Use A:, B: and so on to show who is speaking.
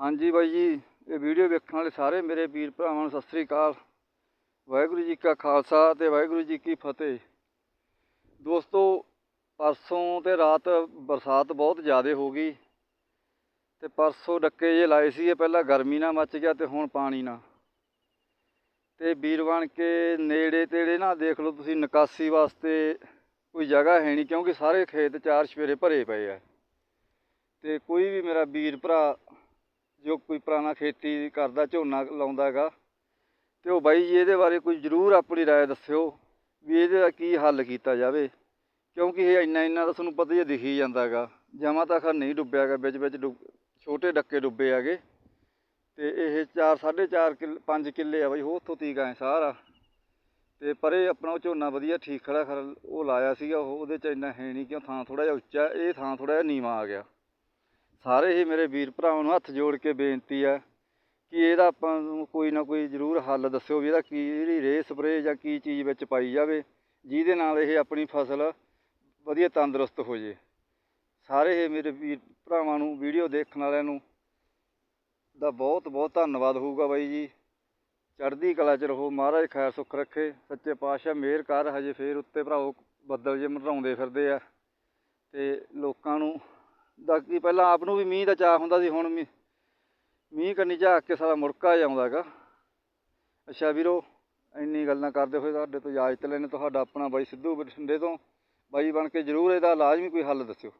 A: ਹਾਂਜੀ ਬਾਈ ਜੀ, ਇਹ ਵੀਡੀਓ ਵੇਖਣ ਵਾਲੇ ਸਾਰੇ ਮੇਰੇ ਵੀਰ ਭਰਾਵਾਂ ਨੂੰ ਸਤਿ ਸ੍ਰੀ ਅਕਾਲ। ਵਾਹਿਗੁਰੂ ਜੀ ਕਾ ਖਾਲਸਾ ਤੇ ਵਾਹਿਗੁਰੂ ਜੀ ਕੀ ਫਤਿਹ। ਦੋਸਤੋ, ਪਰਸੋਂ ਤੇ ਰਾਤ ਬਰਸਾਤ ਬਹੁਤ ਜ਼ਿਆਦਾ ਹੋ ਗਈ ਤੇ ਪਰਸੋਂ ਡੱਕੇ ਜੇ ਲਾਏ ਸੀ ਪਹਿਲਾਂ ਗਰਮੀ ਨਾਲ ਮੱਚ ਗਿਆ ਤੇ ਹੁਣ ਪਾਣੀ ਨਾਲ। ਤੇ ਵੀਰ ਬਣ ਕੇ ਨੇੜੇ ਤੇੜੇ ਨਾ ਦੇਖ ਲਓ ਤੁਸੀਂ, ਨਿਕਾਸੀ ਵਾਸਤੇ ਕੋਈ ਜਗ੍ਹਾ ਹੈ ਨਹੀਂ ਕਿਉਂਕਿ ਸਾਰੇ ਖੇਤ ਚਾਰ ਸਵੇਰੇ ਭਰੇ ਪਏ ਆ। ਤੇ ਕੋਈ ਵੀ ਮੇਰਾ ਵੀਰ ਭਰਾ ਜੋ ਕੋਈ ਪੁਰਾਣਾ ਖੇਤੀ ਕਰਦਾ ਝੋਨਾ ਲਾਉਂਦਾ ਹੈਗਾ ਤੇ ਉਹ ਬਾਈ ਜੀ ਇਹਦੇ ਬਾਰੇ ਕੋਈ ਜ਼ਰੂਰ ਆਪਣੀ رائے ਦੱਸਿਓ ਵੀ ਇਹਦਾ ਕੀ ਹੱਲ ਕੀਤਾ ਜਾਵੇ ਕਿਉਂਕਿ ਇਹ ਇੰਨਾ ਇੰਨਾ ਤਾਂ ਤੁਹਾਨੂੰ ਪਤਾ ਹੀ ਹੈ ਦਿਖੀ ਜਾਂਦਾ ਹੈਗਾ ਜਮਾ ਤਾਂ ਖਰ ਨਹੀਂ ਡੁੱਬਿਆ ਹੈਗਾ ਵਿੱਚ ਵਿੱਚ ਡੁੱਬ ਛੋਟੇ ਡੱਕੇ ਡੁੱਬੇ ਹੈਗੇ ਤੇ ਇਹ 4 4.5 ਕਿੱਲੇ 5 ਕਿੱਲੇ ਆ ਬਾਈ ਉਹ ਉੱਥੋਂ ਤੀਕ ਆਏ ਸਾਰਾ ਤੇ ਪਰੇ ਆਪਣਾ ਉਹ ਝੋਨਾ ਵਧੀਆ ਠੀਕ ਖੜਾ ਖਰ ਉਹ ਲਾਇਆ ਸੀਗਾ ਉਹ ਉਹਦੇ ਚ ਇੰਨਾ ਹੈ ਨਹੀਂ ਕਿਉਂ ਥਾਂ ਥੋੜਾ ਜਿਹਾ ਉੱਚਾ ਇਹ ਥਾਂ ਥੋੜਾ ਜਿਹਾ ਨੀਵਾਂ ਆ ਗਿਆ ਸਾਰੇ ਹੀ ਮੇਰੇ ਵੀਰ ਭਰਾਵਾਂ ਨੂੰ ਹੱਥ ਜੋੜ ਕੇ ਬੇਨਤੀ ਆ ਕਿ ਇਹਦਾ ਆਪਾਂ ਨੂੰ ਕੋਈ ਨਾ ਕੋਈ ਜ਼ਰੂਰ ਹੱਲ ਦੱਸਿਓ ਵੀ ਇਹਦਾ ਕੀ ਜਿਹੜੀ ਰੇ ਸਪਰੇਅ ਜਾਂ ਕੀ ਚੀਜ਼ ਵਿੱਚ ਪਾਈ ਜਾਵੇ, ਜਿਹਦੇ ਨਾਲ ਇਹ ਆਪਣੀ ਫਸਲ ਵਧੀਆ ਤੰਦਰੁਸਤ ਹੋ ਜੇ। ਸਾਰੇ ਹੀ ਮੇਰੇ ਵੀਰ ਭਰਾਵਾਂ ਨੂੰ, ਵੀਡੀਓ ਦੇਖਣ ਵਾਲਿਆਂ ਨੂੰ ਦਾ ਬਹੁਤ ਬਹੁਤ ਧੰਨਵਾਦ ਹੋਊਗਾ ਬਾਈ ਜੀ। ਚੜ੍ਹਦੀ ਕਲਾ ਚ ਰਹੋ, ਮਹਾਰਾਜ ਖੈਰ ਸੁੱਖ ਰੱਖੇ। ਸੱਚੇ ਪਾਤਸ਼ਾਹ ਮਿਹਰ ਕਰ, ਹਜੇ ਫੇਰ ਉੱਤੇ ਭਰਾਓ ਬੱਦਲ ਜੇ ਮਰਾਉਂਦੇ ਫਿਰਦੇ ਆ। ਤੇ ਲੋਕਾਂ ਨੂੰ ਦਾ ਕੀ ਪਹਿਲਾਂ ਆਪ ਨੂੰ ਵੀ ਮੀਂਹ ਦਾ ਚਾਹ ਹੁੰਦਾ ਸੀ, ਹੁਣ ਮੀਂਹ ਮੀਂਹ ਕੰਨੀ ਝਾਕ ਕੇ ਸਾਰਾ ਮੁੜਕਾ ਜਾਂਦਾ ਹੈਗਾ। ਅੱਛਾ ਵੀਰੋ ਇੰਨੀ ਗੱਲਾਂ ਕਰਦੇ ਹੋਏ ਤੁਹਾਡੇ ਤੋਂ ਇਜਾਜ਼ਤ ਲੈਣੇ ਤੁਹਾਡਾ ਆਪਣਾ ਬਾਈ ਸਿੱਧੂ ਬਠਿੰਡੇ ਤੋਂ, ਬਾਈ ਬਣ ਕੇ ਜ਼ਰੂਰ ਇਹਦਾ ਲਾਜ਼ਮੀ ਕੋਈ ਹੱਲ ਦੱਸਿਓ।